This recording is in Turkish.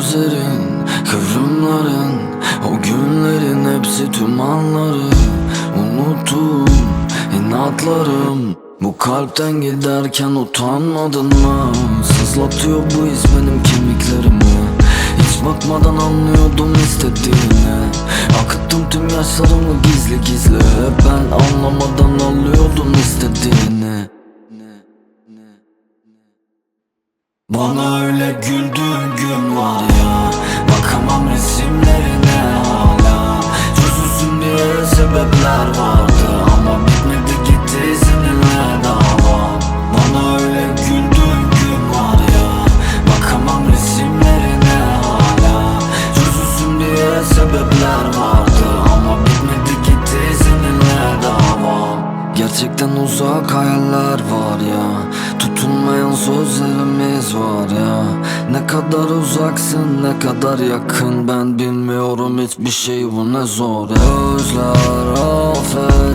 sözlerin Kıvrımların O günlerin hepsi tüm anları. Unuttum inatlarım Bu kalpten giderken utanmadın mı? Sızlatıyor bu iz benim kemiklerimi. Hiç bakmadan anlıyordum istediğini Akıttım tüm yaşlarımı gizli gizli Ben Bana öyle güldüğün gün var ya. Bakamam resimlerine hala. Çözülsün diye sebepler vardı Ama bitmedi gitti seninle dava. Bana öyle güldüğün gün var ya. Bakamam resimlerine hala. Çözülsün diye sebepler vardı Ama bitmedi gitti seninle dava. Gerçekten uzak hayaller var ya. Tutunmayan sözlerimiz var ya. Ne kadar uzaksın ne kadar yakın. Ben bilmiyorum hiçbir şey bu ne zor Özler affetmez